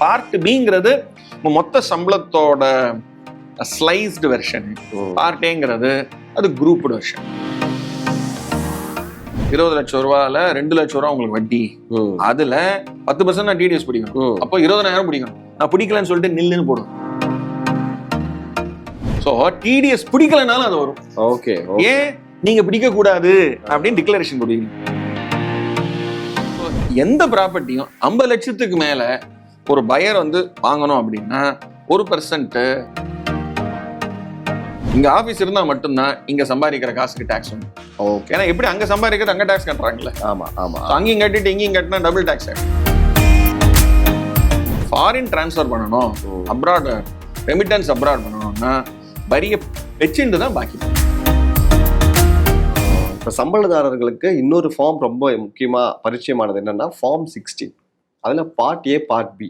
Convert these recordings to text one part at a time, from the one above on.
Part பிங்கிறது மொத்த சம்பளத்தோட sliced version part ஏங்கிறது அது குரூப்டு வெர்ஷன் இருபது லட்சம் ரூபால ரெண்டு லட்சம் ரூபா உங்களுக்கு வட்டி. அதுல பத்து பர்சன்ட் நான் டிடிஎஸ் பிடிக்கணும். அப்போ இருபதாயிரம் பிடிக்கணும். நான் பிடிக்கலன்னு சொல்லிட்டு நில்லுன்னு போடுவேன். ஸோ டிடிஎஸ் பிடிக்கலனாலும் அது வரும். ஓகே ஏன்? நீங்க பிடிக்க கூடாது அப்படின்னு டிக்ளரேஷன் So, எந்த ப்ராப்பர்ட்டியும் ஐம்பது லட்சத்துக்கு மேல ஒரு பயர் வந்து வாங்கணும் அப்படின்னா ஒரு பர்சன்ட் இங்க ஆபீஸ் இருந்தா மட்டும்தான் இங்க சம்பாதிக்கிற காசுக்கு டாக்ஸ் உண்டு ஓகே ஏன்னா எப்படி அங்க சம்பாதிக்கிறது அங்க டாக்ஸ் கட்டுறாங்கல்ல. ஆமா ஆமா. So, அங்கேயும் கட்டிட்டு இங்கேயும் கட்டினா டபுள் டாக்ஸ் ஃபாரின் ட்ரான்ஸ்ஃபர் பண்ணணும். அப்ராட் ரெமிட்டன்ஸ் அப்ராட் பண்ணணும்னா வரிய வச்சுட்டு தான் பாக்கி. இப்போ சம்பளதாரர்களுக்கு இன்னொரு ஃபார்ம் ரொம்ப முக்கியமா பரிச்சயமானது என்னன்னா ஃபார்ம் சிக்ஸ்டீன் அதுல பார்ட் ஏ பார்ட் பி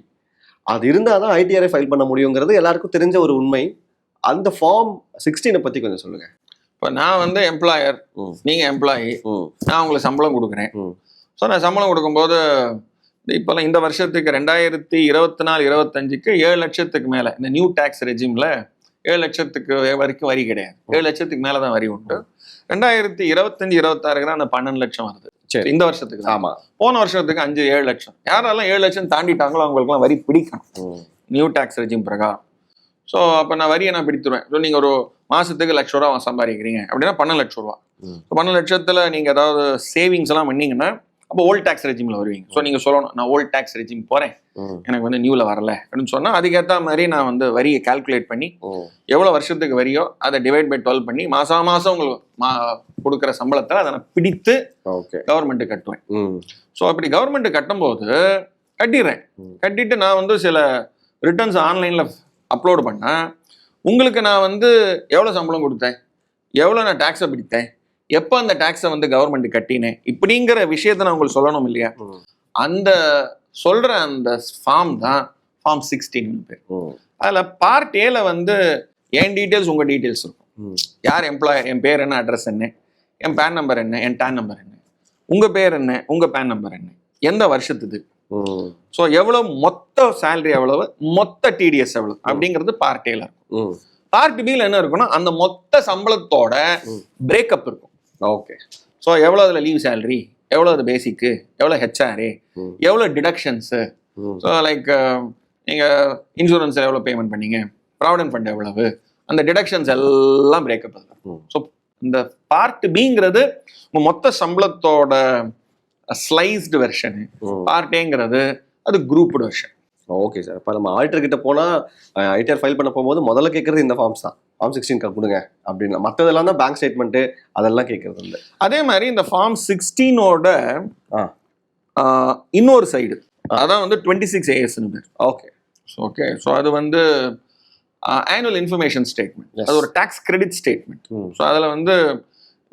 அது இருந்தால் தான் ஐடிஆர்ஐ ஃபைல் பண்ண முடியுங்கிறது எல்லாருக்கும் தெரிஞ்ச ஒரு உண்மை. அந்த ஃபார்ம் சிக்ஸ்டீனை பத்தி கொஞ்சம் சொல்லுங்க. இப்போ நான் வந்து எம்ப்ளாயர் ம். நீங்க எம்ப்ளாயி ம். நான் உங்களுக்கு சம்பளம் கொடுக்குறேன். ஸோ நான் சம்பளம் கொடுக்கும்போது இப்போல்லாம் இந்த வருஷத்துக்கு ரெண்டாயிரத்தி இருபத்தி நாலு இருபத்தஞ்சுக்கு ஏழு லட்சத்துக்கு மேலே இந்த நியூ டேக்ஸ் ரெஜிமில் ஏழு லட்சத்துக்கு வரைக்கும் வரி கிடையாது. ஏழு லட்சத்துக்கு மேலே தான் வரி உண்டு. ரெண்டாயிரத்தி இருபத்தஞ்சு இருபத்தாறுக்கு தான் அந்த பன்னெண்டு லட்சம் வருது. சரி. இந்த வருஷத்துக்கு. ஆமா. போன வருஷத்துக்கு அஞ்சு ஏழு லட்சம். யாரெல்லாம் ஏழு லட்சம் தாண்டிட்டாங்களோ அவங்களுக்குலாம் வரி பிடிக்கணும். ம். நியூ டேக்ஸ் ரெஜிம் பிரகாரம். ஸோ அப்போ நான் வரியை நான் பிடித்துருவேன்? ஸோ நீங்கள் ஒரு மாசத்துக்கு லட்ச ரூபா சம்பாதிக்கிறீங்க. அப்படின்னா பன்னெண்டு லட்ச ரூபா. பன்னெண்டு லட்சத்தில் நீங்கள் ஏதாவது சேவிங்ஸ் எல்லாம் பண்ணீங்கன்னா அப்போ ஓல்ட் டேக்ஸ் ரெஜிமில் வருவீங்க. ஸோ நீங்கள் சொல்லணும் நான் ஓல்ட் டேக்ஸ் ரெஜிம் போகிறேன். எனக்கு வந்து நியூவில் வரல. அப்படின்னு சொன்னால் அதுக்கேற்ற மாதிரி நான் வந்து வரியை கால்குலேட் பண்ணி. எவ்வளோ வருஷத்துக்கு வரியோ அதை டிவைட் பை டுவெல் பண்ணி மாதம் மாதம் உங்களுக்கு மா கொடுக்குற சம்பளத்தில் அதை நான் பிடித்து ஓகே. கவர்மெண்ட்டு கட்டுவேன். ஸோ அப்படி கவர்மெண்ட் கட்டும்போது கட்டிடுறேன். கட்டிட்டு நான் வந்து சில ரிட்டர்ன்ஸ் ஆன்லைனில் அப்லோட் பண்ணேன் உங்களுக்கு நான் வந்து எவ்வளோ சம்பளம் கொடுத்தேன்? எவ்வளோ நான் டேக்ஸை பிடித்தேன்? எப்போ அந்த டேக்ஸை வந்து கவர்மெண்ட் கட்டினேன்? இப்படிங்கிற விஷயத்தை நான் உங்களுக்கு சொல்லணும் இல்லையா. அந்த சொல்கிற அந்த ஃபார்ம் தான் ஃபார்ம் சிக்ஸ்டீன் பேர். அதில் பார்ட் ஏல வந்து என் டீட்டெயில்ஸ் உங்கள் டீட்டெயில்ஸ் இருக்கும். யார் எம்ப்ளாயர் என் பேர் என்ன அட்ரஸ் என்ன என் பேன் நம்பர் என்ன என் டேன் நம்பர் என்ன உங்கள் பேர் என்ன உங்கள் பேன் நம்பர் என்ன எந்த வருஷத்துக்கு ஸோ எவ்வளோ மொத்த சேலரி எவ்வளவு மொத்த டிடிஎஸ் எவ்வளவு அப்படிங்கிறது பார்ட் ஏல இருக்கும். பார்ட் பியில் என்ன இருக்குன்னா அந்த மொத்த சம்பளத்தோட. பிரேக்கப் இருக்கும். ஓகே ஸோ எவ்வளோ அதில் லீவ் சேலரி எவ்வளோ அது பேசிக்கு எவ்வளோ ஹெச்ஆர்ஏ ம். எவ்வளோ டிடக்ஷன்ஸு ஸோ லைக் நீங்கள் இன்சூரன்ஸ் எவ்வளோ பேமெண்ட் பண்ணீங்க? ப்ராவிடன்ட் ஃபண்ட் எவ்வளவு? அந்த டிடக்ஷன்ஸ் எல்லாம் பிரேக்கப் ம். ஸோ இந்த பார்ட் பிங்கிறது மொத்த சம்பளத்தோட ஸ்லைஸ்டு வெர்ஷனு பார்ட் ஏங்கிறது அது குரூப்டு வெர்ஷன் ஓகே சார் இப்போ நம்ம ஆடிட்டர் கிட்ட போனா ஐடிஆர் ஃபைல் பண்ண போகும்போது முதல்ல கேட்கறது இந்த ஃபார்ம்ஸ் தான். ஃபார்ம் சிக்ஸ்டீன் கொடுங்க அப்படின்னு. மற்றதெல்லாம் தான் பேங்க் ஸ்டேட்மெண்ட் அதெல்லாம் கேட்கறது இல்லை. அதே மாதிரி இந்த ஃபார்ம் சிக்ஸ்டீனோட. இன்னொரு சைடு அதான் வந்து டுவெண்ட்டி சிக்ஸ் ஏஎஸ்னு பேர். ஓகே ஓகே ஸோ அது வந்து ஆனுவல் இன்ஃபர்மேஷன் ஸ்டேட்மெண்ட். அது ஒரு டாக்ஸ் கிரெடிட் ஸ்டேட்மெண்ட் ஸோ அதில் வந்து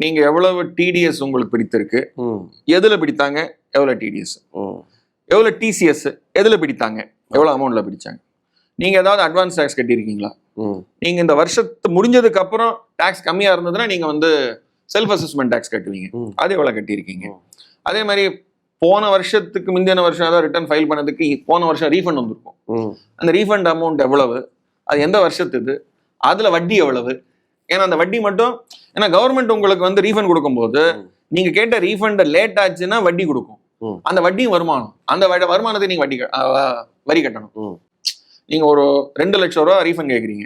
நீங்கள் எவ்வளவு டிடிஎஸ் உங்களுக்கு பிடித்திருக்கு ம். எதில் பிடித்தாங்க எவ்வளோ டிடிஎஸ் எவ்வளோ டிசிஎஸ் எதில் பிடித்தாங்க எவ்வளோ அமௌண்ட்டில் பிடிச்சாங்க? நீங்கள் ஏதாவது அட்வான்ஸ் டேக்ஸ் கட்டியிருக்கீங்களா? ம். நீங்கள் இந்த வருஷத்து முடிஞ்சதுக்கு அப்புறம் டேக்ஸ் கம்மியாக இருந்ததுன்னா நீங்கள் வந்து செல்ஃப் அசஸ்மெண்ட் டேக்ஸ் கட்டுவீங்க. அது எவ்வளோ கட்டியிருக்கீங்க. அதே மாதிரி போன வருஷத்துக்கு முந்தின வருஷம் ஏதாவது ரிட்டர்ன் ஃபைல் பண்ணதுக்கு போன வருஷம் ரீஃபண்ட் வந்திருக்கும். அந்த ரீஃபண்ட் அமௌண்ட் எவ்வளவு? அது எந்த வருஷத்துது அதில் வட்டி எவ்வளவு? ஏன்னா அந்த வட்டி மட்டும் ஏன்னா கவர்மெண்ட் உங்களுக்கு வந்து ரீஃபண்ட் கொடுக்கும்போது. நீங்க கேட்ட ரீஃபண்ட் லேட் ஆச்சுன்னா வட்டி கொடுக்கும். அந்த வட்டியும் வருமானம். அந்த வருமானத்தை நீங்க வட்டி வரி கட்டணும். ம். நீங்க ஒரு ரெண்டு லட்சம் ரூபா ரீஃபண்ட் கேட்குறீங்க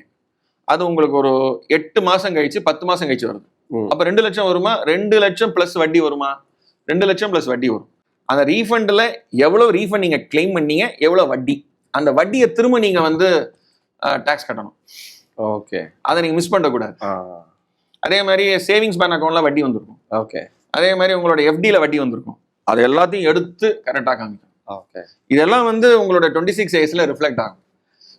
அது உங்களுக்கு ஒரு எட்டு மாசம் கழிச்சு பத்து மாசம் கழிச்சு வருது. அப்ப ரெண்டு லட்சம் வருமா? ரெண்டு லட்சம் பிளஸ் வட்டி வருமா? ரெண்டு லட்சம் பிளஸ் வட்டி வரும். அந்த ரீஃபண்டில் எவ்வளவு ரீஃபண்ட் நீங்க கிளைம் பண்ணீங்க எவ்வளவு வட்டி? அந்த வட்டியை திரும்ப நீங்க வந்து டாக்ஸ் கட்டணும். ஓகே. அதை நீங்க மிஸ் பண்ணக்கூடாது. அதே மாதிரி சேவிங்ஸ் பேங்க் அக்கௌண்ட்ல வட்டி வந்திருக்கும். ஓகே. அதே மாதிரி உங்களோட எஃப்டியில் வட்டி வந்திருக்கும். அது எல்லாத்தையும் எடுத்து கரெக்டாக காமிக்கும் ஓகே. இதெல்லாம் வந்து உங்களோட டுவெண்ட்டி சிக்ஸ் ஏஸில் ரிஃப்ளெக்ட் ஆகும்.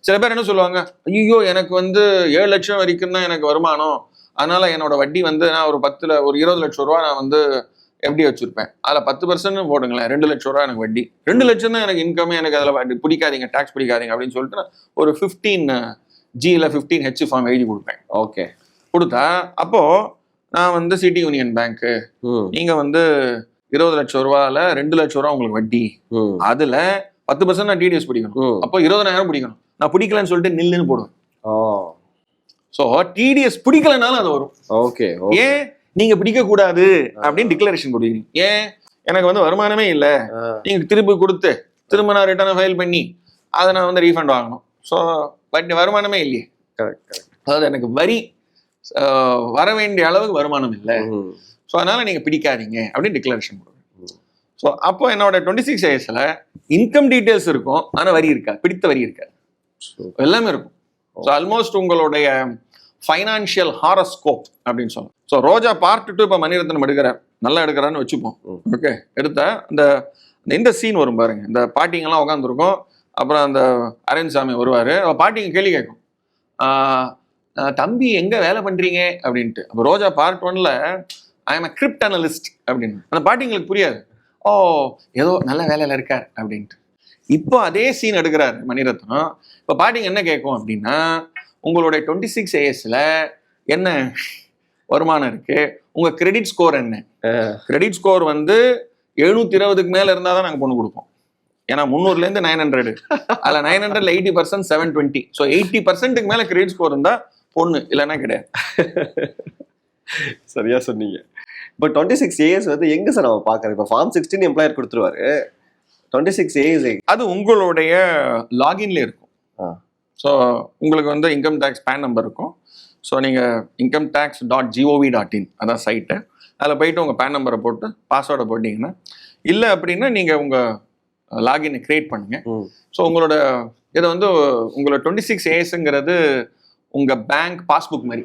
சில பேர் என்ன சொல்லுவாங்க ஐயோ எனக்கு வந்து ஏழு லட்சம் வரைக்கும் தான் எனக்கு வருமானம். அதனால என்னோட வட்டி வந்து நான் ஒரு பத்துல ஒரு இருபது லட்சம் ரூபா நான் வந்து எஃப்டி வச்சிருப்பேன்? அதில் பத்து பர்சன்ட் போடுங்களேன். ரெண்டு லட்சம் ரூபா எனக்கு வட்டி. ரெண்டு லட்சம் தான் எனக்கு இன்கமே எனக்கு அதில் வட்டி பிடிக்காதீங்க டேக்ஸ் பிடிக்காதீங்க அப்படின்னு சொல்லிட்டு நான் ஒரு ஃபிஃப்டீன் ஜியில் ஃபிஃப்டீன் ஹெச் ஃபார்ம் எழுதி கொடுப்பேன். ஓகே கொடுத்தா அப்போ நான் வந்து சிட்டி யூனியன் பேங்க்கு ம். நீங்க வந்து இருபது லட்சம் ரூபால ரெண்டு லட்சம் ரூபா உங்களுக்கு வட்டி. அதுல பத்து பர்சன்ட் நான் டிடிஎஸ் பிடிக்கணும். அப்போ இருபதனாயிரம் பிடிக்கணும். நான் பிடிக்கலன்னு சொல்லிட்டு நில்லுன்னு போடுவேன். ஸோ டிடிஎஸ் பிடிக்கலனாலும் அது வரும். ஓகே ஏன்? நீங்க பிடிக்க கூடாது அப்படின்னு டிக்ளரேஷன் கொடுக்குறீங்க ஏன்? எனக்கு வந்து வருமானமே இல்ல. நீங்க திருப்பி கொடுத்து திரும்ப நான் ரிட்டர்ன் ஃபைல் பண்ணி அதை நான் வந்து ரீஃபண்ட் வாங்கணும். ஸோ பட் வருமானமே இல்லையே. கரெக்ட் கரெக்ட் அதாவது எனக்கு வரி வர வேண்டிய அளவுக்கு வருமானம் இல்லை. ஸோ அதனால நீங்க பிடிக்காதீங்க அப்படின்னு டிக்ளரேஷன் கொடுங்க ஸோ அப்போ என்னோட டுவெண்ட்டி சிக்ஸ் இயர்ஸ்ல இன்கம் டீடைல்ஸ் இருக்கும் ஆனா வரி இருக்கா? பிடித்த வரி இருக்காது எல்லாமே இருக்கும். ஸோ ஆல்மோஸ்ட் உங்களுடைய ஃபைனான்ஷியல் ஹாரஸ்கோப் அப்படின்னு சொல்லலாம். ஸோ ரோஜா பார்ட் டூ இப்போ மணிரத்னம் எடுக்கிறார் நல்லா எடுக்கிறான்னு வச்சுப்போம். ஓகே எடுத்த இந்த இந்த- சீன் வரும் பாருங்க. இந்த பாட்டிங்கெல்லாம் உட்காந்துருக்கும் அப்புறம் அந்த அரவிந்த் சாமி வருவார். பாட்டிங்க கேள்வி கேட்கும். தம்பி எங்க வேலை பண்றீங்க? அப்படின்ட்டு. அப்போ ரோஜா பார்ட் ஒன்ல ஐ எம் கிரிப்ட் அனலிஸ்ட் அப்படின்னு. அந்த பாட்டிங்களுக்கு புரியாது. ஓ ஏதோ நல்ல வேலையில இருக்கார் அப்படின்ட்டு. இப்போ அதே சீன் எடுக்கிறாரு மணிரத்னம். இப்போ பாட்டிங்க என்ன கேட்கும் அப்படின்னா உங்களுடைய டுவெண்ட்டி சிக்ஸ் ஏஎஸ்ல என்ன வருமானம் இருக்கு? உங்க கிரெடிட் ஸ்கோர் என்ன? கிரெடிட் ஸ்கோர் வந்து எழுநூத்தி இருபதுக்கு மேல இருந்தா தான் நாங்க பொண்ணு கொடுப்போம். ஏன்னா முந்நூறுல இருந்து நைன் ஹண்ட்ரட் அதுல நைன் ஹண்ட்ரட்ல eighty percent seven twenty so eighty பர்சன்ட்டுக்கு மேல கிரெடிட் ஸ்கோர் இருந்தா பொண்ணு இல்லைன்னா கிடையாது. சரியா சொன்னீங்க. இப்போ டுவெண்ட்டி சிக்ஸ் ஏஎஸ் வந்து எங்க சார் நம்ம பார்க்கறது இப்போ ஃபார்ம் சிக்ஸ்டீன் எம்ப்ளாயர் கொடுத்துருவாரு. டுவெண்ட்டி சிக்ஸ் ஏஎஸ் அது உங்களுடைய லாகின்ல இருக்கும். ஸோ உங்களுக்கு வந்து இன்கம் டேக்ஸ் பேன் நம்பர் இருக்கும். ஸோ நீங்கள் income tax dot GOV dot in அதான் சைட்டு அதில் போயிட்டு உங்கள் பேன் நம்பரை போட்டு பாஸ்வேர்டை போட்டிங்கன்னா இல்லை அப்படின்னா நீங்கள் உங்கள் லாகினை க்ரியேட் பண்ணுங்க. ம். ஸோ உங்களோட இதை வந்து உங்களோட டுவெண்ட்டி சிக்ஸ் ஏஎஸ்ங்கிறது உங்கள் பேங்க் பாஸ்புக் மாதிரி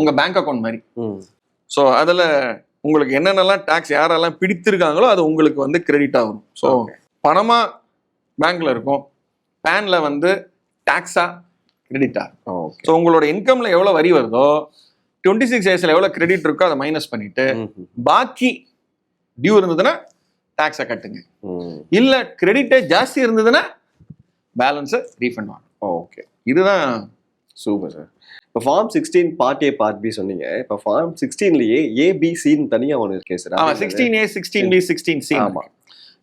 உங்கள் பேங்க் அக்கௌண்ட் மாதிரி. ஸோ அதில் உங்களுக்கு என்னென்னலாம் டேக்ஸ் யாரெல்லாம் பிடித்திருக்காங்களோ அது உங்களுக்கு வந்து கிரெடிட் ஆகும். ஸோ. பணமாக பேங்க்ல இருக்கும். பேன்ல வந்து டேக்ஸா கிரெடிட்டா ஓகே ஸோ உங்களோட இன்கம்ல எவ்வளோ வரி வருதோ டுவெண்ட்டி சிக்ஸ் ஏஸில் எவ்வளோ கிரெடிட் இருக்கோ அதை மைனஸ் பண்ணிட்டு பாக்கி டியூ இருந்ததுன்னா டேக்ஸை கட்டுங்க. இல்லை கிரெடிட்டே ஜாஸ்தி இருந்ததுன்னா பேலன்ஸை ரீஃபண்ட் வாங்க. ஓகே இதுதான் சூப்பர் சார் இப்போ form sixteen part A part B சொன்னீங்க. இப்போ ஃபார்ம் சிக்ஸ்டீன்லயே ஏபிசின்னு தனியாக ஒன்று இருக்கே சார் ஆமாம் sixteen A sixteen B sixteen C ஆமா.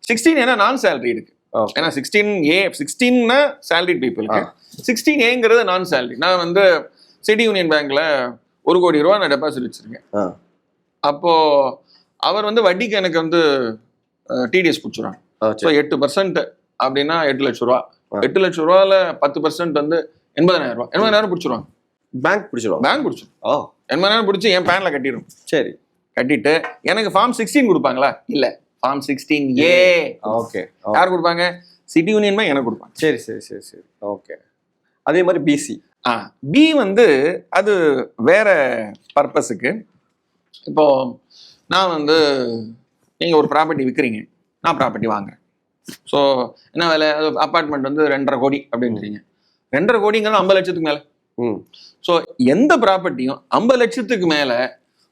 சிக்ஸ்டீன் ஏன்னா நான் சேலரி இருக்கு. ஏன்னா சிக்ஸ்டீன் ஏ சிக்ஸ்டீன்னா சேலரி பீப்புளுக்கு ஆ. சிக்ஸ்டீன் ஏங்கிறது நான் சேலரி நான் வந்து சிட்டி யூனியன் பேங்க்ல ஒரு கோடி ரூபா நான் டெபாசிட் வச்சிருக்கேன். அப்போ அவர் வந்து வட்டிக்கு எனக்கு வந்து டிடிஎஸ் பிடிச்சிடுறாங்க ஸோ. எட்டு பர்சன்ட் அப்படின்னா எட்டு லட்ச ரூபா. எட்டு லட்ச ரூபால பத்து பர்சன்ட் வந்து எண்பதாயிரம் ரூபா. எண்பதாயிரம் பிடிச்சிருவாங்க. பேங்க் பிடிச்சிடும் பேங்க் பிடிச்சிடும் ஓ எண்பதாயிரம் பிடிச்சி என் பேன்ல கட்டிடும் சரி. கட்டிட்டு எனக்கு ஃபார்ம் சிக்ஸ்டீன் கொடுப்பாங்களா? இல்ல. ஃபார்ம் சிக்ஸ்டீன் ஏ. ஓகே யார் கொடுப்பாங்க? சிட்டி யூனியன் பேங்க் எனக்கு கொடுப்பாங்க. சரி சரி சரி சரி. ஓகே அதே மாதிரி பிசி ஆ பி வந்து அது வேற பர்பஸுக்கு. இப்போ நான் வந்து நீங்கள் ஒரு ப்ராப்பர்ட்டி விற்கிறீங்க நான் ப்ராப்பர்ட்டி வாங்குறேன். ஸோ என்ன வேலை? அப்பார்ட்மெண்ட் வந்து ரெண்டரை கோடி அப்படின்றீங்க. ரெண்டரை கோடிங்கிறது ஐம்பது லட்சத்துக்கு மேலே. ம். ஸோ எந்த ப்ராப்பர்ட்டியும் ஐம்பது லட்சத்துக்கு மேலே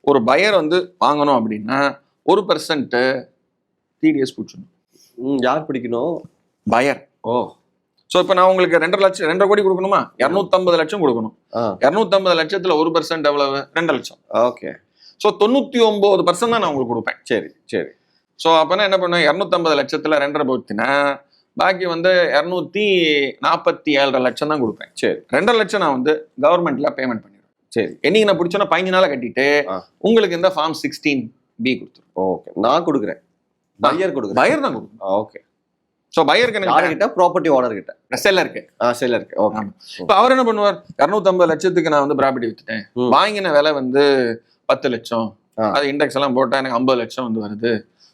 ஒரு பையர் வந்து வாங்கணும் அப்படின்னா ஒரு பர்சன்ட்டு டிடிஎஸ் பிடிச்சிடணும். ம் யார் பிடிக்கணும்? பையர் ஓ. ஸோ இப்போ நான் உங்களுக்கு ரெண்டரை லட்சம் ரெண்டரை கோடி கொடுக்கணுமா? இரநூத்தம்பது லட்சம் கொடுக்கணும். இரநூத்தம்பது லட்சத்துல ஒரு பர்சன்ட் எவ்வளவு? ரெண்டு லட்சம். ஓகே. ஸோ தொண்ணூத்தி ஒன்பது பர்சன்ட் தான் நான் உங்களுக்கு கொடுப்பேன். சரி சரி. ஸோ அப்போனா என்ன பண்ணுவேன்? இரநூத்தம்பது லட்சத்துல ரெண்டரை போச்சுன்னா பாக்கி வந்து இரநூத்தி நாற்பத்தி ஏழரை லட்சம் தான் கொடுப்பேன். சரி. ரெண்டரை லட்சம் நான் வந்து கவர்மெண்ட்ல பேமெண்ட் பண்ணிடுவேன். சரி. என்னைக்கு நான் பிடிச்சோன்னா பதினஞ்சு நாளை கட்டிட்டு. உங்களுக்கு இந்த ஃபார்ம் சிக்ஸ்டீன் பி கொடுத்துரும் ஓகே. நான் கொடுக்குறேன். பையர் கொடுக்குறேன் பையர் தான் கொடுக்கும். ஓகே ஸோ பையருக்கு எனக்கு யார்கிட்ட? ப்ராப்பர்ட்டி ஓனர் கிட்ட. செல்லருக்கு ஆ செல்லருக்கு ஓகே. இப்போ அவர் என்ன பண்ணுவார்? இரநூத்தம்பது லட்சத்துக்கு நான் வந்து ப்ராப்பர்ட்டி வித்துட்டேன். வாங்கின விலை வந்து பத்து லட்சம். அது இண்டெக்ஸ் எல்லாம் போட்டா எனக்கு ஐம்பது லட்சம் வந்து வருது.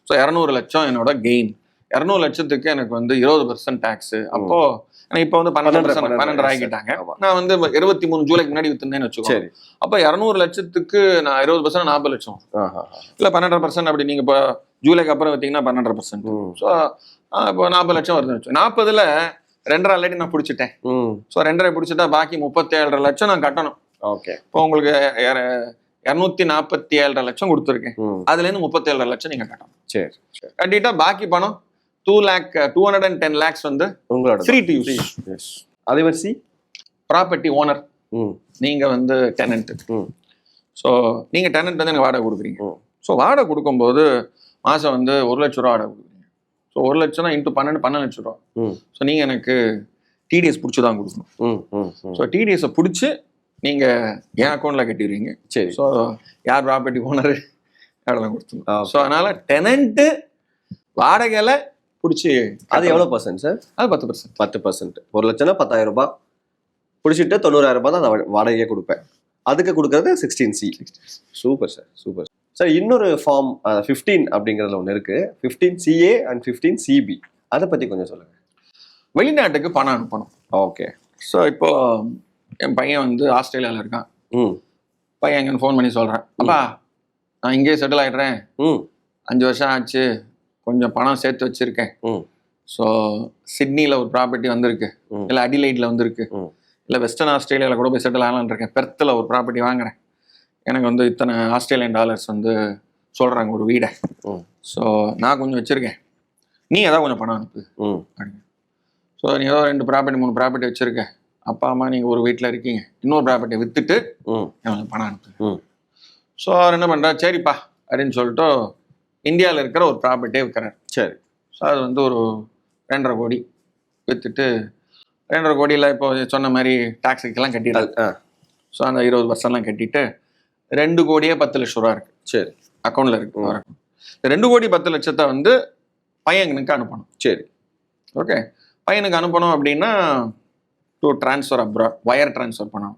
ஸோ இரநூறு லட்சம் என்னோட கெயின் இரநூறு லட்சத்துக்கு எனக்கு வந்து இருபது பர்சன்ட் டேக்ஸ் அப்போ இப்போ வந்து பன்னெண்டு பன்னெண்டு, ஆகிட்டாங்க. நான் வந்து இருபத்தி மூணு ஜூலைக்கு முன்னாடி வித்துனேன்னு வச்சுக்கோ அப்போ இரநூறு லட்சத்துக்கு நான் இருபது பர்சன்ட் நாற்பது லட்சம். இல்லை பன்னெண்டரை பர்சன்ட் அப்படி நீங்க இப்போ ஜூலைக்கு அப்புறம் வித்தீங்கன்னா பன்னெண்டரை பர்சன்ட் ஸோ இப்போ நாற்பது லட்சம் வருதுன்னு வச்சு நாற்பதுல ரெண்டரை ஆல்ரெடி நான் பிடிச்சிட்டேன். ஸோ ரெண்டரை பிடிச்சிட்டா பாக்கி முப்பத்தேழரை லட்சம் நான் கட்டணும். ஓகே. இப்போ உங்களுக்கு இரநூத்தி நாற்பத்தி ஏழரை லட்சம் கொடுத்துருக்கேன். அதுலேருந்து முப்பத்தேழரை லட்சம் நீங்கள் கட்டணும். சரி கட்டிட்டா பாக்கி பணம் two lakh two hundred and ten lakhs வந்து உங்களோட ஃப்ரீ டு யூஸ் எஸ் அதே மாதிரி சி? ப்ராப்பர்ட்டி ஓனர் நீங்கள் வந்து டெனண்ட் ம். ஸோ நீங்கள் டெனண்ட் வந்து எனக்கு வாடகை கொடுக்குறீங்க. ஸோ வாடகை கொடுக்கும்போது மாதம் வந்து ஒரு லட்ச ரூபா வாடகை கொடுக்குறீங்க ஸோ ஒரு லட்சம் இன்ட்டு பன்னெண்டு பன்னெண்டு லட்ச ரூபா. ம். ஸோ நீங்கள் எனக்கு டிடிஎஸ் பிடிச்சி தான் கொடுக்கணும். ம் ம் ம். ஸோ டிடிஎஸை பிடிச்சி நீங்கள் என் அக்கௌண்ட்டில் கட்டிடுவீங்க சரி. ஸோ யார் ப்ராப்பர்ட்டி ஓனர் அதெல்லாம் கொடுத்துருங்க ஆ, ஸோ அதனால டெனண்ட்டு வாடகையில பிடிச்சி அது எவ்வளவு பர்சன்ட் சார் அது பத்து பர்சன்ட் பத்து பர்சன்ட் ஒரு லட்சம்னா பத்தாயிரம் ரூபாய். பிடிச்சிட்டு தொண்ணூறாயிரம் ரூபாய் தான் நான் வாடகையே கொடுப்பேன். அதுக்கு கொடுக்கறது sixteen C super sir super. Sir இன்னொரு ஃபார்ம் ஃபிஃப்டீன் அப்படிங்கிறதுல ஒன்று இருக்கு. Fifteen CA and fifteen CB அதை பத்தி கொஞ்சம் சொல்லுங்க. வெளிநாட்டுக்கு பணம் அனுப்பணும். ஓகே ஸோ இப்போ என் பையன் வந்து ஆஸ்திரேலியாவில் இருக்கான். ம். பையன் எங்கன்னு ஃபோன் பண்ணி சொல்கிறேன் அப்பா நான் இங்கேயே செட்டில் ஆயிடுறேன். ம். அஞ்சு வருஷம் ஆச்சு. கொஞ்சம் பணம் சேர்த்து வச்சிருக்கேன். ம். ஸோ சிட்னியில் ஒரு ப்ராப்பர்ட்டி வந்திருக்கு. இல்லை அடிலைட்டில் வந்திருக்கு. இல்லை வெஸ்டர்ன் ஆஸ்திரேலியாவில் கூட போய் செட்டில் ஆகலான்னு இருக்கேன். பெர்த்தில் ஒரு ப்ராப்பர்ட்டி வாங்குறேன். எனக்கு வந்து இத்தனை ஆஸ்திரேலியன் டாலர்ஸ் வந்து சொல்கிறாங்க ஒரு வீடை. ஸோ நான் கொஞ்சம் வச்சுருக்கேன். நீ ஏதாவது கொஞ்சம் பணம் அனுப்பு. ம். ஸோ நீ ஏதோ ரெண்டு ப்ராப்பர்ட்டி மூணு ப்ராப்பர்ட்டி வச்சுருக்க. அப்பா அம்மா நீங்கள் ஒரு வீட்டில் இருக்கீங்க. இன்னொரு ப்ராப்பர்ட்டியை விற்றுட்டு எனக்கு பணம் அனுப்பு. ம். ஸோ அவர் என்ன பண்ணுறாரு சரிப்பா அப்படின்னு சொல்லிட்டு இந்தியாவில் இருக்கிற ஒரு ப்ராப்பர்ட்டியே விற்கிறார் சரி. ஸோ அது வந்து ஒரு ரெண்டரை கோடி விற்றுட்டு ரெண்டரை கோடியில் இப்போ சொன்ன மாதிரி டாக்ஸுக்கெல்லாம் கட்டிடுறாரு. ஆ. ஸோ அந்த இருபது பர்சன்ட்லாம் கட்டிட்டு ரெண்டு கோடியே பத்து லட்ச ரூபா இருக்கு. சரி. அக்கௌண்ட்டில் இருக்கு. ரெண்டு கோடி பத்து லட்சத்தை வந்து பையனுக்கு அனுப்பணும். சரி. ஓகே பையனுக்கு அனுப்பணும் அப்படின்னா to transfer abroad wire transfer பண்ணணும்.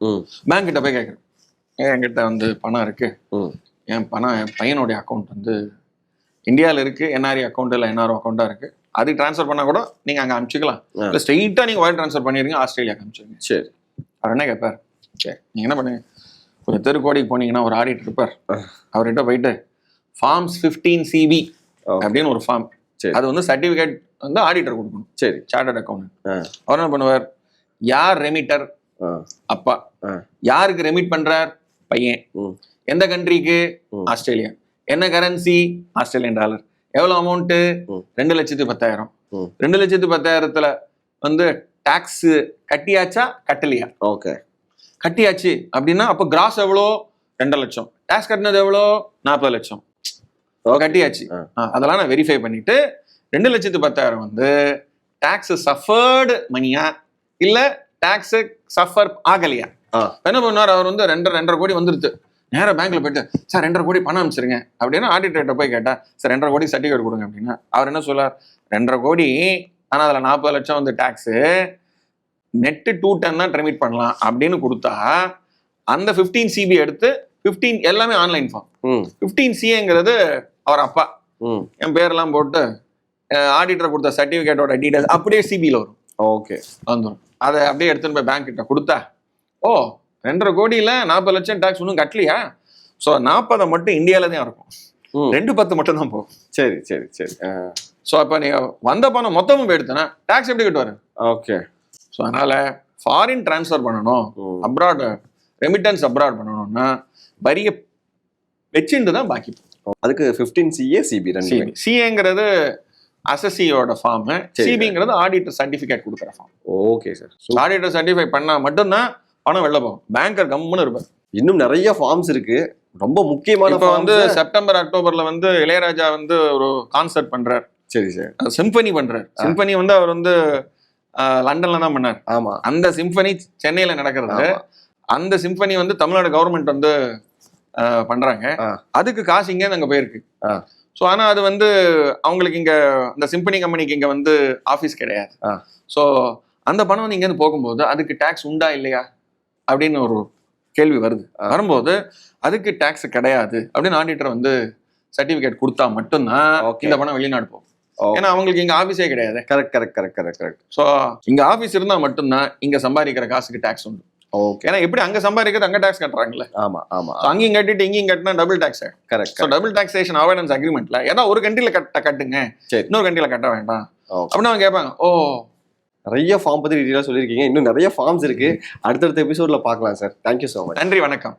பேங்க் கிட்ட போய் கேட்குறேன் என்கிட்ட வந்து பணம் இருக்கு. என் பணம் என் பையனுடைய அக்கௌண்ட் வந்து இந்தியாவில் இருக்கு. என்ஆர்ஐ அக்கௌண்ட் இல்லை என்ஆர்ஓ அக்கௌண்ட்டாக இருக்கு. அது ட்ரான்ஸ்ஃபர் பண்ணால் கூட நீங்கள் அங்கே அனுப்பிச்சிக்கலாம். இல்லை ஸ்ட்ரெயிட்டாக நீங்கள் ஒயர் ட்ரான்ஸ்ஃபர் பண்ணிடுங்க ஆஸ்திரேலியாவுக்கு அனுப்பிச்சிருங்க சரி. அவர் என்ன கேட்பார் சரி. நீங்கள் என்ன பண்ணுங்க கொஞ்சம் தெருக்கோடிக்கு போனீங்கன்னா ஒரு ஆடிட் இருப்பார். அவர்கிட்ட போயிட்டு ஃபார்ம்ஸ் ஃபிஃப்டீன் சிபி அப்படின்னு ஒரு ஃபார்ம் சரி. அது வந்து சர்டிஃபிகேட் வந்து ஆடிட்டர் கொடுக்கணும். சரி. சார்ட்டர்ட் அக்கௌண்ட் அவர் என்ன பண்ணுவார்? யார் ரெமிட்டர் அப்பா. யாருக்கு ரெமிட் பண்றார்? பையன். எந்த கண்ட்ரிக்கு. ஆஸ்திரேலியா. என்ன கரன்சி ஆஸ்திரேலியன் டாலர் எவ்வளவு அமௌண்ட்டு ம். ரெண்டு லட்சத்து பத்தாயிரம். ரெண்டு லட்சத்து பத்தாயிரத்துல வந்து டாக்ஸ் கட்டியாச்சா? கட்டலையா. ஓகே. கட்டியாச்சு அப்படின்னா அப்போ கிராஸ் எவ்வளோ? ரெண்டரை லட்சம். டாக்ஸ் கட்டினது எவ்வளோ? நாற்பது லட்சம். கட்டியாச்சு. அதெல்லாம் நான் வெரிஃபை பண்ணிட்டு ரெண்டு லட்சத்து பத்தாயிரம் வந்து டாக்ஸ் சஃபர்டு மணியா? இல்ல டாக்ஸ் சஃபர் ஆகலையா. என்ன பண்ணார் அவர் வந்து ரெண்டரை ரெண்டரை கோடி வந்துருது நேரா பேங்க்ல போயிட்டு சார் ரெண்டரை கோடி பணம் அனுப்பிச்சிருங்க. அப்படின்னு ஆடிட்டர்கிட்ட போய் கேட்டா சார் ரெண்டரை கோடி சர்டிஃபிகேட் கொடுங்க அப்படின்னா அவர் என்ன சொல்லார் ரெண்டரை கோடி ஆனா அதுல நாற்பது லட்சம் வந்து டாக்ஸ் நெட்டு டூ டென் தான் ட்ரெமிட் பண்ணலாம் அப்படின்னு கொடுத்தா அந்த 15 சிபி எடுத்து 15 எல்லாமே ஆன்லைன் ஃபார்ம் 15 சிஏங்கிறது அவர் அப்பா. ம். என் பேரெல்லாம் போட்டு ஆடிட்டர் கொடுத்த சர்டிஃபிகேட்டோட டீடைல்ஸ் அப்படியே சிபியில் வரும். ஓகே. வந்துடும் அதை அப்படியே எடுத்துன்னு போய் பேங்க் கிட்ட கொடுத்தா ஓ ரெண்டரை கோடியில் நாற்பது லட்சம் டாக்ஸ் ஒன்றும் கட்டலையா? ஸோ நாற்பதை மட்டும் இந்தியாவில தான் இருக்கும். ரெண்டு பத்து மட்டும் தான் போகும். சரி சரி சரி. ஸோ அப்போ நீங்கள் வந்த பணம் மொத்தமும் போய் எடுத்தனா டாக்ஸ் எப்படி கட்டுவார்? ஓகே. ஸோ அதனால ஃபாரின் ட்ரான்ஸ்ஃபர் பண்ணணும். அப்ராட் ரெமிட்டன்ஸ் அப்ராட் பண்ணணும்னா வரிய வச்சுட்டு தான் பாக்கி அதுக்கு ஃபிஃப்டீன் சிஏ சிபி ரெண்டு சிஏங்கிறது அசசியோட ஃபார்ம். சிபிங்கிறது ஆடிட்டர் சர்டிஃபிகேட் கொடுக்குற form okay sir auditor certify பண்ணா மட்டும்தான் பணம் வெளில போகும். பேங்கர் கம்முன்னு இருப்பார். இன்னும் நிறைய ஃபார்ம்ஸ் இருக்கு. ரொம்ப முக்கியமான இப்போ வந்து. செப்டம்பர் அக்டோபர்ல வந்து இளையராஜா வந்து ஒரு கான்சர்ட் பண்றார். சரி சார். சிம்பனி பண்றார். சிம்பனி வந்து அவர் வந்து லண்டன்ல தான் பண்ணார் ஆமா அந்த சிம்பனி சென்னையில நடக்கிறது. அந்த சிம்பனி வந்து தமிழ்நாடு கவர்மெண்ட் வந்து பண்றாங்க. அதுக்கு காசு இங்கே அங்க போயிருக்கு. ஸோ ஆனா அது வந்து அவங்களுக்கு இங்க இந்த சிம்பனி கம்பெனிக்கு இங்க வந்து ஆபீஸ் கிடையாது. ஸோ அந்த பணம் வந்து இங்கேருந்து போகும்போது அதுக்கு டேக்ஸ் உண்டா இல்லையா அப்படின்னு ஒரு கேள்வி வருது. வரும்போது அதுக்கு டேக்ஸ் கிடையாது அப்படின்னு ஆடிட்டர் வந்து சர்டிபிகேட் கொடுத்தா மட்டும்தான். இந்த பணம் வெளிநாடு போகும். ஏன்னா அவங்களுக்கு இங்க ஆபீஸே கிடையாது. Correct correct correct correct correct so இங்க ஆபீஸ் இருந்தா மட்டும்தான் இங்க சம்பாதிக்கிற காசுக்கு டேக்ஸ் உண்டு. ஓகே ஏன்னா எப்படி அங்க சம்பாதிக்கிறது அங்க டேக்ஸ் கட்டுறாங்கல்ல. ஆமா ஆமா அங்கேயும் கட்டிட்டு இங்கேயும் கட்டினா double tax correct double taxation avoidance அக்ரிமெண்ட்ல ஏதாவது ஒரு கண்ட்ரில கட்ட கட்டுங்க. இன்னொரு கண்ட்ரில கட்ட வேண்டாம். அப்படின்னு அவங்க கேட்பாங்க. ஓ. நிறைய ஃபார்ம் பத்தி டீட்டெயிலாக சொல்லியிருக்கீங்க. இன்னும் நிறைய ஃபார்ம்ஸ் இருக்கு. அடுத்தடுத்த எபிசோட்ல பார்க்கலாம் சார் தேங்க்யூ ஸோ மச் நன்றி வணக்கம்.